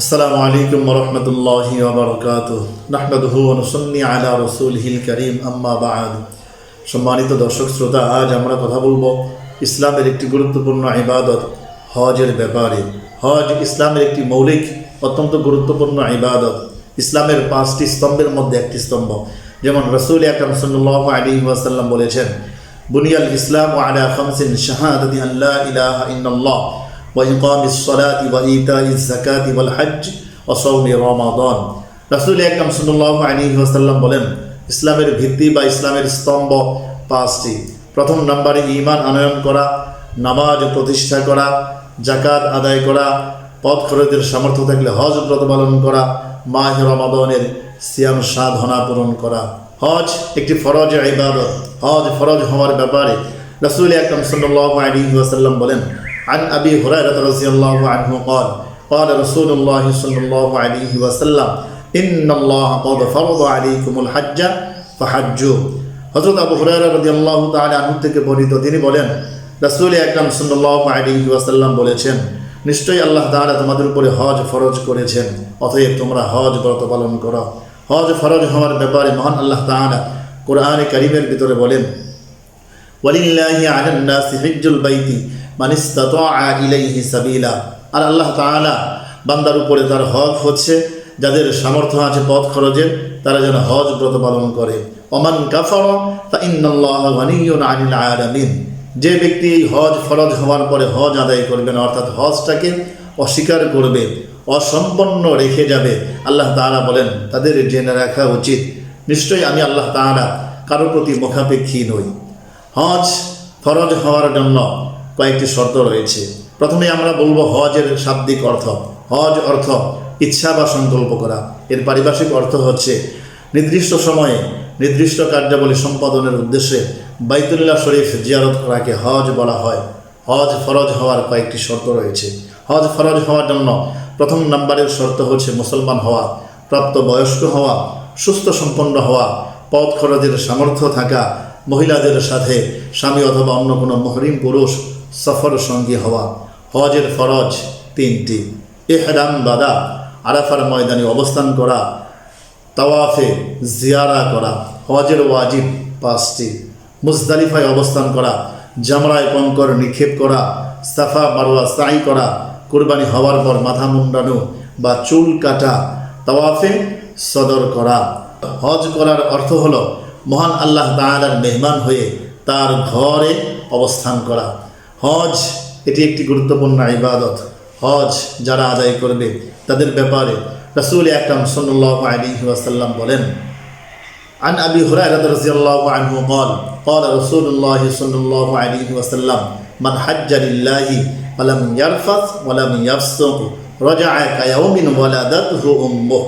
আসসালামু আলাইকুম রহমতুল্লাহ ওবরকাত নাহমদহু অনুসন্নি আলা রসুলহিল করিম, আম্মা সম্মানিত দর্শক শ্রোতা, আজ আমরা কথা বলব ইসলামের একটি গুরুত্বপূর্ণ ইবাদত, হজের ব্যাপারে। হজ ইসলামের একটি মৌলিক, অত্যন্ত গুরুত্বপূর্ণ ইবাদত। ইসলামের পাঁচটি স্তম্ভের মধ্যে একটি স্তম্ভ। যেমন রসুল আকরম সাল্লাহ আলী ওয়াসাল্লাম বলেছেন, বুনিয়াল ইসলাম আলা খামসিন শাহাদাতি আল্লাহ ইলাহা ইন্নাল্লাহ ওয়াইকাম ইসলাত ইবা ইতা ইজাকাত ইবাল বলেন, ইসলামের ভিত্তি বা ইসলামের স্তম্ভ পাঁচটি। প্রথম নম্বরে ইমান আনয়ন করা, নামাজ প্রতিষ্ঠা করা জাকাত আদায় করা, পথ খরচের সামর্থ্য থাকলে হজ ব্রত পালন করা, মাহ রমাদনের সিয়াম সাধনা পূরণ করা। হজ একটি ফরজ ইবাদত। হজ ফরজ হওয়ার ব্যাপারে রসুল আকরাম সাল্লাহ আলী ওয়াসাল্লাম বলেন عن أبي هريرة رضي الله عنه قال قال رسول الله صلى الله عليه وسلم إن الله قد فرض عليكم الحج فحجوا হজরত আবু হুরায়রা রাদিয়াল্লাহু তাআলা আনহু থেকে বর্ণিত তিনি বলেন রাসূল আকরাম সাল্লাল্লাহু আলাইহি ওয়াসাল্লাম বলেছেন নিশ্চয়ই আল্লাহ তাআলা তোমাদের উপরে হজ ফরজ করেছেন অতএব তোমরা হজ ব্রত পালন করো হজ ফরজ হওয়ার ব্যাপারে মহান আল্লাহ তাআলা কোরআনে কারীমের ভিতরে বলেন ওয়ালিল্লাহি আলান নাসি হিজ্জুল বাইতি আর আল্লাহ তাআলা বান্দার উপরে তার হক হচ্ছে, যাদের সামর্থ্য আছে পথ খরচের তারা যেন হজ ব্রত পালন করে। ওমান কাফার যে ব্যক্তি এই হজ ফরজ হওয়ার পরে হজ আদায় করবে না, অর্থাৎ হজটাকে অস্বীকার করবে, অসম্পন্ন রেখে যাবে, আল্লাহ তাহারা বলেন, তাদের জেনে রাখা উচিত। নিশ্চয়ই আমি আল্লাহ তাহারা কারোর প্রতি মুখাপেক্ষী নই। হজ ফরজ হওয়ার জন্য কয়েকটি শর্ত রয়েছে। প্রথমে আমরা বলব হজের শাব্দিক অর্থ। হজ অর্থ ইচ্ছা বা সংকল্প করা। এর পারিভাষিক অর্থ হচ্ছে নির্দিষ্ট সময়ে নির্দিষ্ট কার্যাবলী সম্পাদনের উদ্দেশ্যে বাইতুল্লাহ শরীফ জিয়ারত করাকে হজ বলা হয়। হজ ফরজ হওয়ার কয়েকটি শর্ত রয়েছে। হজ ফরজ হওয়ার জন্য প্রথম নাম্বারের শর্ত হচ্ছে মুসলমান হওয়া, প্রাপ্ত বয়স্ক হওয়া, সুস্থ সম্পন্ন হওয়া, পথ খরচের সামর্থ্য থাকা, মহিলাদের সাথে স্বামী অথবা অন্য কোনো মহরিম পুরুষ সফর সঙ্গী হওয়া হজের ফরজ তিনটি। এহরাম বাদা, আরাফার ময়দানে অবস্থান করা, তাওয়াফে জিয়ারা করা, হজের ওয়াজিব পাঁচটি। মুজদালিফায় অবস্থান করা, জামরায় কঙ্কর নিক্ষেপ করা, সাফা মারোয়া সাই করা, কোরবানি হওয়ার পর মাথা মুন্ডানো বা চুল কাটা, তাওয়াফে সদর করা। হজ করার অর্থ হলো মহান আল্লাহ তাআলার মেহমান হয়ে তার ঘরে অবস্থান করা। হজ এটি একটি গুরুত্বপূর্ণ ইবাদত হজ যারা আদায় করবে তাদের ব্যাপারে রাসূল আকরাম সাল্লাল্লাহু আলাইহি ওয়াসাল্লাম বলেন عن أبي هريرة رضي الله عنه قال قال رسول الله صلى الله عليه وسلم من حج لله ولم يرفث ولم يفسق رجع كيوم ولدته أمه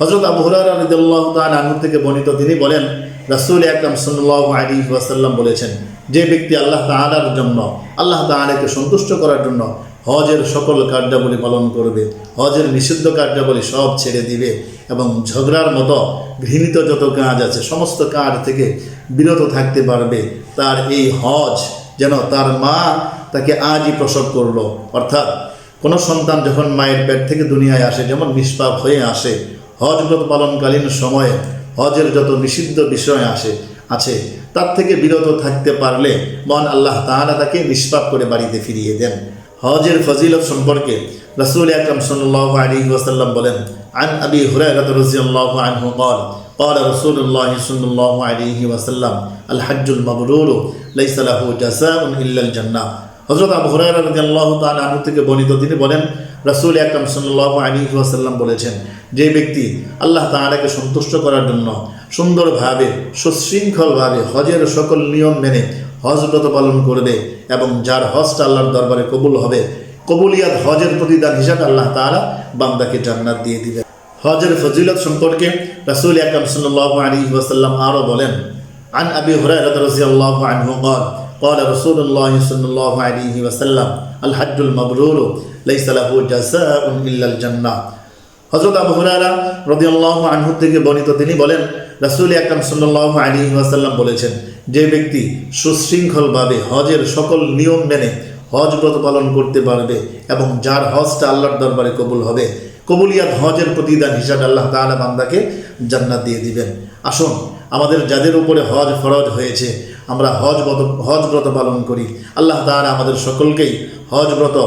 হজরত আবু হুরায়রা রাদিয়াল্লাহু তাআলা আনহু থেকে বর্ণিত তিনি বলেন রাসূল আকরাম সাল্লাল্লাহু আলাইহি ওয়াসাল্লাম বলেছেন, যে ব্যক্তি আল্লাহ তাআলার জন্য, আল্লাহ তাআলাকে সন্তুষ্ট করার জন্য হজের সকল কার্যাবলী পালন করবে, হজের নিষিদ্ধ কার্যাবলী সব ছেড়ে দিবে এবং ঝগড়ার মতো ঘৃণিত যত কাজ আছে, সমস্ত কাজ থেকে বিরত থাকতে পারবে, তার এই হজ যেন তার মা তাকে আজই প্রসব করল। অর্থাৎ কোনো সন্তান যখন মায়ের পেট থেকে দুনিয়ায় আসে, যেমন নিষ্পাপ হয়ে আসে হজ ব্রত পালনকালীন সময়ে হজের যত নিষিদ্ধ বিষয় আসে আছে তার থেকে বিরত থাকতে পারলে মন আল্লাহ তাআলা তাকে নিষ্পাপ করে বাড়িতে ফিরিয়ে দেন হজের ফজিলত সম্পর্কে রাসূল আকরাম সাল্লাল্লাহু আলাইহি ওয়াসাল্লাম বলেন আন আবি হুরায়রা রাদিয়াল্লাহু আনহু قال قال رسول الله صلى الله عليه وسلم الحج المبرور ليس له جزاء الا الجنه হযরত আবু হুরায়রা রাদিয়াল্লাহু তাআলা আনহু থেকে বর্ণিত তিনি বলেন রাসূল আকরাম সাল্লাল্লাহু আলাইহি ওয়াসাল্লাম বলেছেন যে ব্যক্তি আল্লাহ তাআলাকে সন্তুষ্ট করার জন্য সুন্দরভাবে সুশৃঙ্খলভাবে হজের সকল নিয়ম মেনে হজ ব্রত পালন করবে এবং যার হজটা আল্লাহর দরবারে কবুল হবে কবুলিয়াত হজের প্রতিদান হিসাবে আল্লাহ তাআলা বান্দাকে জান্নাত দিয়ে দিবে হজের ফজিলত সম্পর্কে রাসূল আকরাম সাল্লাল্লাহু আলাইহি ওয়াসাল্লাম আরো বলেন عن أبي هريرة رضي الله عنه قال قال رسول الله صلى الله عليه وسلم الحج المبرور ليس له جزاء إلا الجنة হজরত আবু হুরারা রদিয়াল্লাহু আনহু থেকে বর্ণিত তিনি বলেন রাসূল আকরাম সাল্লাল্লাহু আলাইহি ওয়াসাল্লাম বলেছেন যে ব্যক্তি সুশৃঙ্খলভাবে হজের সকল নিয়ম মেনে হজ ব্রত পালন করতে পারবে এবং যার হজটা আল্লাহর দরবারে কবুল হবে কবুলিয়াত হজের প্রতিদান হিসাবে আল্লাহ তাআলা বান্দাকে জান্নাত দিয়ে দিবেন আসুন আমাদের যাদের উপরে হজ ফরজ হয়েছে আমরা হজ হজ ব্রত পালন করি। আল্লাহ তাআলা আমাদের সকলকেই হজ ব্রত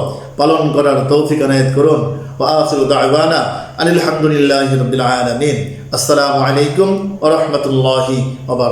পালন করার তৌফিক আনায়ত করুন। ও আখিরু দাওয়ানা আনিল হামদুলিল্লাহি রাব্বিল আলামিন। আসসালামু আলাইকুম ওয়া রাহমাতুল্লাহি ওয়া